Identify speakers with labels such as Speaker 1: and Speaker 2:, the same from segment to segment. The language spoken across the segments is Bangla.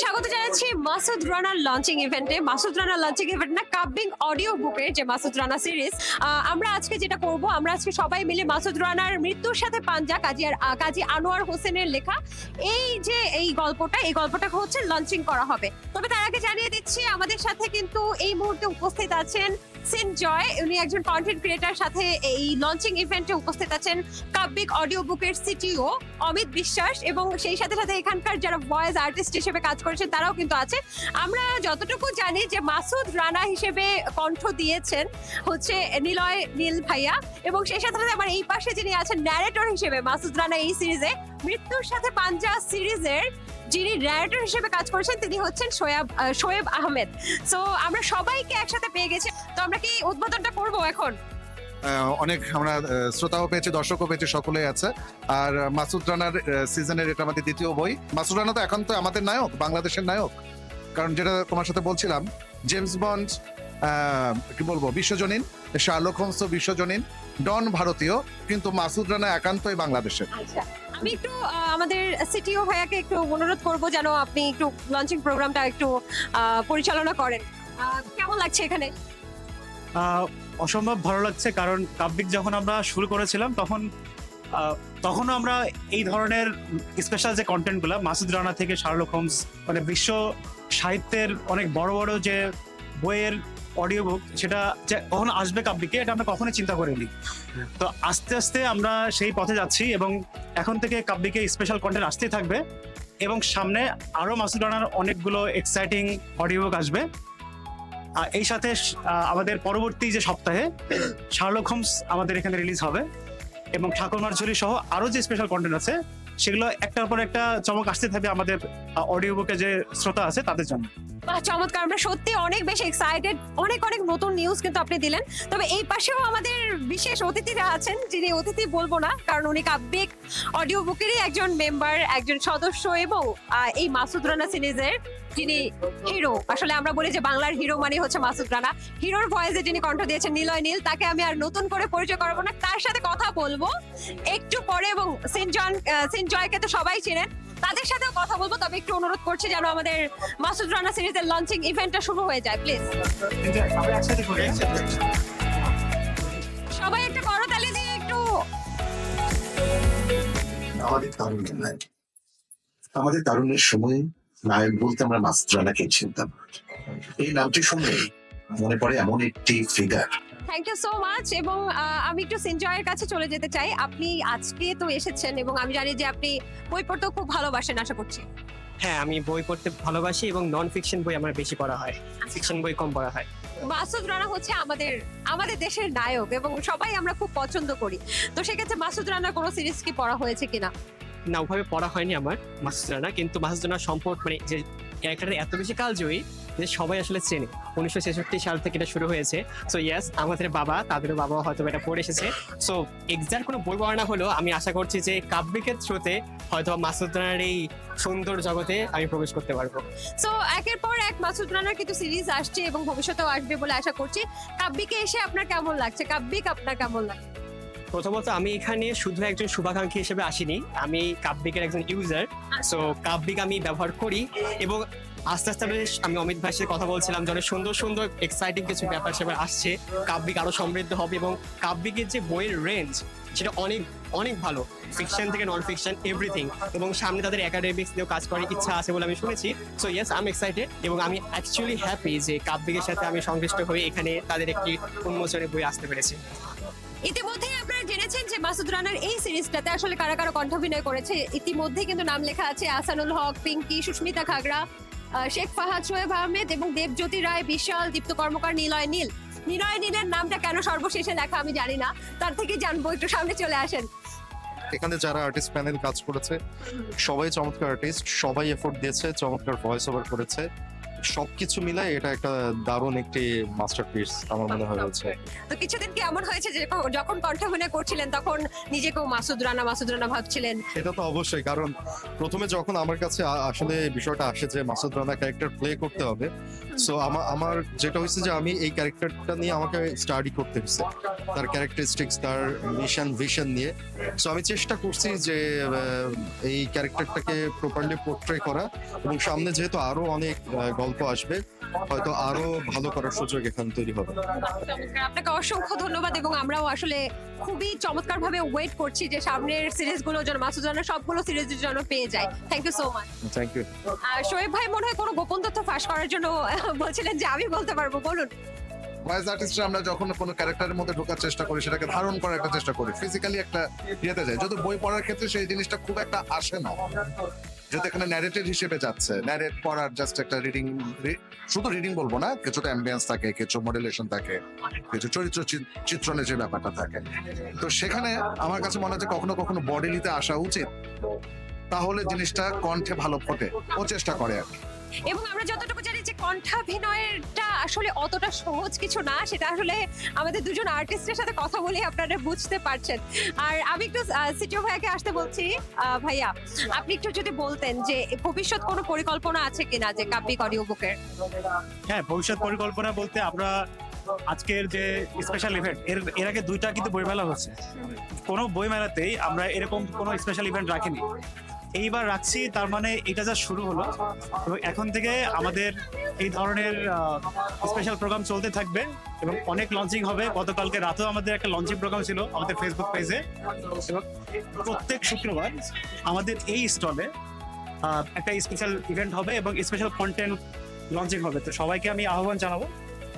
Speaker 1: স্বাগত জানাচ্ছি মাসুদ রানার লঞ্চিং ইভেন্টে মাসুদ রানার লঞ্চিং ইভেন্ট না কাব্বিং অডিও বুকের যে মাসুদ রানা সিরিজ আমরা আজকে যেটা করব, আমরা আজকে সবাই মিলে মাসুদ রানার মৃত্যুর সাথে পাঞ্জা, কাজী আর কাজী আনোয়ার হোসেনের লেখা। এই যে, এই গল্পটা এই গল্পটা হচ্ছে লঞ্চিং করা হবে। তবে তার আগে জানিয়ে দিচ্ছি, আমাদের সাথে কিন্তু এই মুহূর্তে উপস্থিত আছেন সিন জয়, উনি একজন কন্টেন্ট ক্রিয়েটার সাথে এই লঞ্চিং ইভেন্টে উপস্থিত আছেন কাব্যিক অডিও বুকের সিটিও অমিত বিশ্বাস এবং সেই সাথে সাথে এখানকার যারা ভয়েস আর্টিস্ট হিসেবে কাজ করেছেন তারাও কিন্তু আছে আমরা যতটুকু জানি যে মাসুদ রানা হিসেবে কণ্ঠ দিয়েছেন হচ্ছে নিলয়, নীল ভাইয়া এবং সেই সাথে সাথে আমার এই পাশে যিনি আছেন ন্যারেটর হিসেবে মাসুদ রানা এই সিরিজে মৃত্যুর সাথে পাঞ্জা সিরিজের যিনি ন্যারেটর হিসেবে কাজ করেছেন তিনি হচ্ছেন শোয়েব আহ, শোয়েব আহমেদ। সো আমরা সবাইকে একসাথে পেয়ে গেছি। তো আমরা কি উদ্বোধনটা করব এখন?
Speaker 2: অনেক আমরা শ্রোতাও পেয়েছি দর্শকও পেয়েছি সকলেই আছে। আর মাসুদ রানার সিজনের এটা আমাদের দ্বিতীয় বই। মাসুদ রানা তো এখন তো আমাদের নায়ক বাংলাদেশের নায়ক। কারণ যেটা তোমার সাথে বলছিলাম জেমস বন্ড কি বলব বিশ্বজনীন শার্লক হোমস বিশ্বজনীন ডন ভারতীয় কিন্তু মাসুদ রানা একান্তই বাংলাদেশের।
Speaker 1: আচ্ছা। আমি একটু আমাদের সিটিও ভাইয়াকে একটু অনুরোধ করব যেন আপনি একটু লঞ্চিং প্রোগ্রামটা একটু পরিচালনা করেন। কেমন লাগছে এখানে?
Speaker 3: অসম্ভব ভালো লাগছে কারণ কাব্যিক যখন আমরা শুরু করেছিলাম তখন তখনও আমরা এই ধরনের স্পেশাল যে কন্টেন্টগুলো মাসুদ রানা থেকে শার্লক হোমস মানে বিশ্ব সাহিত্যের অনেক বড় বড় যে বইয়ের অডিও বুক সেটা যে কখন আসবে কাব্যিকে এটা আমরা কখনোই চিন্তা করিনি। তো আস্তে আস্তে আমরা সেই পথে যাচ্ছি এবং এখন থেকে কাব্যিকে স্পেশাল কন্টেন্ট আসতেই থাকবে এবং সামনে আরও মাসুদ রানার অনেকগুলো এক্সাইটিং অডিও বুক আসবে। আর এই সাথে আমাদের পরবর্তী যে সপ্তাহে শার্লক হোমস আমাদের এখানে রিলিজ হবে এবং ঠাকুরমার ঝুলি সহ আরও যে স্পেশাল কন্টেন্ট আছে, সেগুলো একটার পর একটা চমক আসতে থাকবে আমাদের অডিও বুকে যে শ্রোতা আছে তাদের জন্য।
Speaker 1: বাহ, চমৎকার। আমরা সত্যি অনেক বেশি এক্সাইটেড অনেক অনেক নতুন নিউজ কিন্তু আপনি দিলেন। তবে এই পাশেও আমাদের বিশেষ অতিথিরা আছেন, যিনি অতিথি বলব না, কারণ উনি কাব্যিক অডিও বুকেরই একজন মেম্বার একজন সদস্য এবং এই মাসুদ রানা সিরিজের যিনি হিরো আসলে আমরা বলি যে বাংলার হিরো মানে হচ্ছে মাসুদ রানা। হিরোর ভয়েসে যিনি কণ্ঠ দিয়েছেন নিলয় নীল, তাকে আমি আর নতুন করে পরিচয় করাবো না। তার সাথে কথা বলব। একটু পরে এবং সিনজন সিনজয়কে তো সবাই চিনেন। তাদের সাথেও কথা বলব, তবে একটু অনুরোধ করছি যেন আমাদের মাসুদ রানা সিরিজের লঞ্চিং ইভেন্টটা শুরু হয়ে যায় প্লিজ সবাই একটা করতালি দিয়ে একটু।
Speaker 4: আমাদের তারুণ্যের নায়ক আমাদের তারুণ্যের সময় নায়ক বলতে আমরা মাস্টারানাকে চিনতাম। এই নামটি শুনলে মনে পড়ে এমন একটি figure
Speaker 1: thank you so much এবং আমি একটু সিনজয়ের কাছে চলে যেতে চাই। আপনি আজকে তো এসেছেন এবং আমি জানি যে আপনি বই পড়তেও খুব ভালোবাসেন আশা করছি।
Speaker 5: হ্যাঁ আমি বই পড়তে ভালোবাসি এবং নন ফিকশন বই আমার বেশি পড়া হয়। ফিকশন বই কম পড়া হয়।
Speaker 1: মাসুদ রানা হচ্ছে আমাদের আমাদের দেশের নায়ক এবং সবাই আমরা খুব পছন্দ করি। তো সেক্ষেত্রে মাসুদ রানার কোনো সিরিজ কি পড়া হয়েছে কিনা?
Speaker 5: না ওভাবে পড়া হয়নি আমার মাসুদ রানা কিন্তু মাসুদ রানার সম্পর্ক মানে যে ক্যারেক্টারের এত বেশি কালজয়ী যে সবাই আসলে চেনে। উনিশশো ছেষট্টি সাল থেকে এটা শুরু হয়েছে। সো ইয়েস আমাদের বাবা, তাদেরও বাবা হয়তো এটা পড়ে এসেছে। সো এক্সাক্ট কোনো বই পড়া না হলেও আমি আশা করছি যে কাব্যিকের থ্রুতে হয়তো মাসুদ রানার এই সুন্দর জগতে আমি প্রবেশ করতে পারব।
Speaker 1: সো একের পর এক মাসুদ রানার কিন্তু সিরিজ আসছে এবং ভবিষ্যতেও আসবে বলে আশা করছি। কাব্যিকে এসে আপনার কেমন লাগছে? কাব্যিক আপনার কেমন লাগছে?
Speaker 5: প্রথমত আমি এখানে শুধু একজন শুভাকাঙ্ক্ষী হিসেবে আসিনি আমি কাব্যিকের একজন ইউজার সো কাব্যিক আমি ব্যবহার করি এবং আস্তে আস্তে বেশ আমি অমিত ভাইয়ের সাথে কথা বলছিলাম যে অনেক সুন্দর সুন্দর এক্সাইটিং কিছু ব্যাপার সেবার আসছে কাব্যিক আরও সমৃদ্ধ হবে এবং কাব্যিকের যে বইয়ের রেঞ্জ সেটা অনেক অনেক ভালো। ফিকশন থেকে নন ফিকশন এভরিথিং এবং সামনে তাদের একাডেমিক্স নিয়েও কাজ করার ইচ্ছা আছে বলে আমি শুনেছি। So yes I am excited এবং আমি অ্যাকচুয়ালি হ্যাপি যে কাব্যিকের সাথে আমি সংশ্লিষ্ট হয়ে এখানে তাদের একটি উন্মোচনের বই আসতে পেরেছি।
Speaker 1: ইতিমধ্যে আপনারা জেনেছেন যে মাসুদ রানার এই সিরিজটাতে আসলে কারা কারা কণ্ঠাভিনয় করেছে। ইতিমধ্যে কিন্তু নাম লেখা আছে আসানুল হক, পিঙ্কি, সুস্মিতা খাগড়া শেখ ফাহাদ, শোয়েব আহমেদ এবং দেবজ্যোতি রায়, বিশাল, দীপ্ত কর্মকার নিলয় নীল। নিলয় নীলের নামটা কেন সর্বশেষে লেখা আমি জানি না। তার থেকে জানব, একটু সামনে চলে আসেন।
Speaker 2: এখানে যারা আর্টিস্ট প্যানেল কাজ করেছে, সবাই চমৎকার আর্টিস্ট সবাই এফোর্ট দিয়েছে, চমৎকার ভয়েস ওভার করেছে।
Speaker 6: সবকিছু মিলে এটা একটা দারুণ একটি মাস্টারপিস আমার মনে হয় হচ্ছে
Speaker 1: তো কিছুদিন কি এমন হয়েছে যে যখন কণ্ঠ অভিনয় করছিলেন তখন নিজেকেও মাসুদ রানা মাসুদ রানা ভাবছিলেন?
Speaker 6: এটা তো অবশ্যই কারণ প্রথমে যখন আমার কাছে আসলে বিষয়টা আসে যে মাসুদ রানা ক্যারেক্টার প্লে করতে হবে সো আমার আমার যেটা হয়েছে যে আমি এই ক্যারেক্টারটা নিয়ে আমাকে স্টাডি করতে হয়েছে তার ক্যারেক্টারিস্টিক্স তার মিশন ভিশন নিয়ে। সো আমি চেষ্টা করছি যে এই ক্যারেক্টারটাকে প্রপারলি পোর্ট্রে করা এবং সামনে যেহেতু আরও অনেক আহ, গল্প আসবে হয়তো আরও ভালো করার সুযোগ এখানে তৈরি হবে।
Speaker 1: আপনাকে অসংখ্য ধন্যবাদ এবং আমরাও আসলে খুবই চমৎকার ভাবে ওয়েট করছি যে সামনের সিরিজগুলো যেন মাসুদ রানা সবগুলো সিরিজের জন্য পেয়ে যায়। Thank you so much
Speaker 6: thank you
Speaker 1: আর শোয়েব ভাই মনে হয় কোনো গোপন তথ্য ফাঁস করার জন্য বলছিলেন যে আমি বলতে পারব বলুন।
Speaker 2: ভয়েস আর্টিস্টরা আমরা যখন কোনো ক্যারেক্টারের মধ্যে ঢোকার চেষ্টা করি সেটাকে ধারণ করার একটা চেষ্টা করি ফিজিক্যালি একটা ইয়েতে যায়। যদি বই পড়ার ক্ষেত্রে সেই জিনিসটা খুব একটা আসে না। যেহেতু ন্যারেটেড হিসেবে যাচ্ছে। ন্যারেট পড়ার জাস্ট একটা রিডিং শুধু রিডিং বলব না, কিছুটা অ্যাম্বিয়েন্স থাকে, কিছু মডুলেশন থাকে, কিছু চরিত্র চিত্রণের যে ব্যাপারটা থাকে। তো সেখানে আমার কাছে মনে হচ্ছে কখনো কখনো বডিলিতে আসা উচিত। তাহলে জিনিসটা কণ্ঠে ভালো ফোটে। ও চেষ্টা করে আর কি।
Speaker 1: এবং আমরা যতটুকু জানি যে কণ্ঠাভিনয়টা আসলে অতটা সহজ কিছু না, সেটা আসলে আমাদের দুজন আর্টিস্টের সাথে কথা বলে আপনারা বুঝতে পারছেন। আর আমি একটু সিটিও ভাইয়াকে আসতে বলছি। ভাইয়া, আপনি একটু যদি বলতেন যে ভবিষ্যৎ কোনো পরিকল্পনা আছে কিনা যে কাব্যিক অডিও বুকের
Speaker 3: হ্যাঁ ভবিষ্যৎ পরিকল্পনা বলতে আমরা আজকের যে স্পেশাল ইভেন্ট এর এর আগে দুইটা কিন্তু বইমেলা হচ্ছে। কোনো বইমেলাতেই আমরা এরকম কোনো স্পেশাল ইভেন্ট রাখিনি। এইবার রাখছি, তার মানে এটা যা শুরু হলো। এবং এখন থেকে আমাদের এই ধরনের স্পেশাল প্রোগ্রাম চলতে থাকবে এবং অনেক লঞ্চিং হবে। গতকালকে রাতেও আমাদের একটা লঞ্চিং প্রোগ্রাম ছিল আমাদের ফেসবুক পেজে এবং প্রত্যেক শুক্রবার আমাদের এই স্টলে একটা স্পেশাল ইভেন্ট হবে এবং স্পেশাল কন্টেন্ট লঞ্চিং হবে। তো সবাইকে আমি আহ্বান জানাব,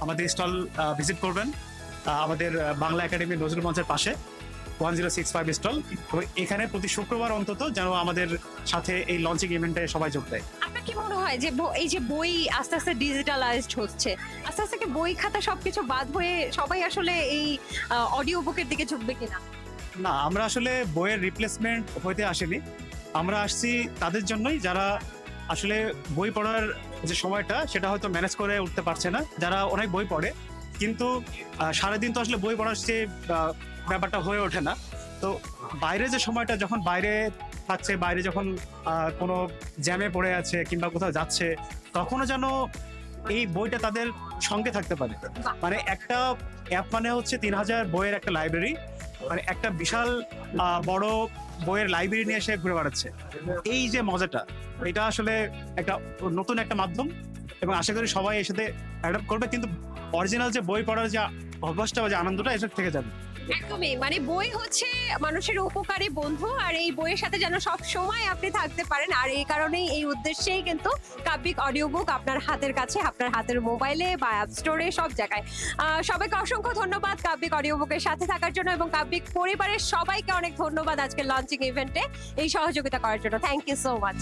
Speaker 3: আমাদের স্টল ভিজিট করবেন আমাদের বাংলা একাডেমি নজরুল মঞ্চের পাশে। One zero six five stall এবং এখানে প্রতি শুক্রবার অন্তত যেন আমাদের সাথে এই লঞ্চিং ইভেন্টে সবাই যোগ দেয়।
Speaker 1: আপনার কি মনে হয় যে এই যে বই আস্তে আস্তে ডিজিটালাইজড হচ্ছে আস্তে আস্তে কি বই খাতা সবকিছু বাদ হয়ে সবাই আসলে এই অডিও বুকের দিকে ঝুঁকবে কিনা?
Speaker 3: না আমরা আসলে বইয়ের রিপ্লেসমেন্ট হইতে আসেনি। আমরা আসছি তাদের জন্যই যারা আসলে বই পড়ার যে সময়টা সেটা হয়তো ম্যানেজ করে উঠতে পারছে না। যারা অনেক বই পড়ে কিন্তু সারাদিন তো আসলে বই পড়ার যে আহ, ব্যাপারটা হয়ে ওঠে না। তো বাইরে যে সময়টা যখন বাইরে থাকছে বাইরে যখন কোনো জ্যামে পড়ে আছে কিংবা কোথাও যাচ্ছে তখনও যেন এই বইটা তাদের সঙ্গে থাকতে পারে। মানে একটা অ্যাপ মানে হচ্ছে তিন হাজার বইয়ের একটা লাইব্রেরি মানে একটা বিশাল বড় বইয়ের লাইব্রেরি নিয়ে এসে ঘুরে বেড়াচ্ছে। এই যে মজাটা এটা আসলে একটা নতুন একটা মাধ্যম এবং আশা করি সবাই এর সাথে অ্যাডাপ্ট করবে কিন্তু অরিজিনাল যে বই পড়ার যে অভ্যাসটা বা যে আনন্দটা এসব থেকে যাবে।
Speaker 1: একদমই। মানে বই হচ্ছে মানুষের উপকারী বন্ধু, আর এই বইয়ের সাথে যেন সব সময় আপনি থাকতে পারেন। আর এই কারণেই, এই উদ্দেশ্যেই কিন্তু কাব্যিক অডিও বুক আপনার হাতের কাছে, আপনার হাতের মোবাইলে বা অ্যাপ স্টোরে সব জায়গায়। সবাইকে অসংখ্য ধন্যবাদ কাব্যিক অডিও বুকের সাথে থাকার জন্য এবং কাব্যিক পরিবারের সবাইকে অনেক ধন্যবাদ আজকে লঞ্চিং ইভেন্টে এই সহযোগিতা করার জন্য। Thank you so much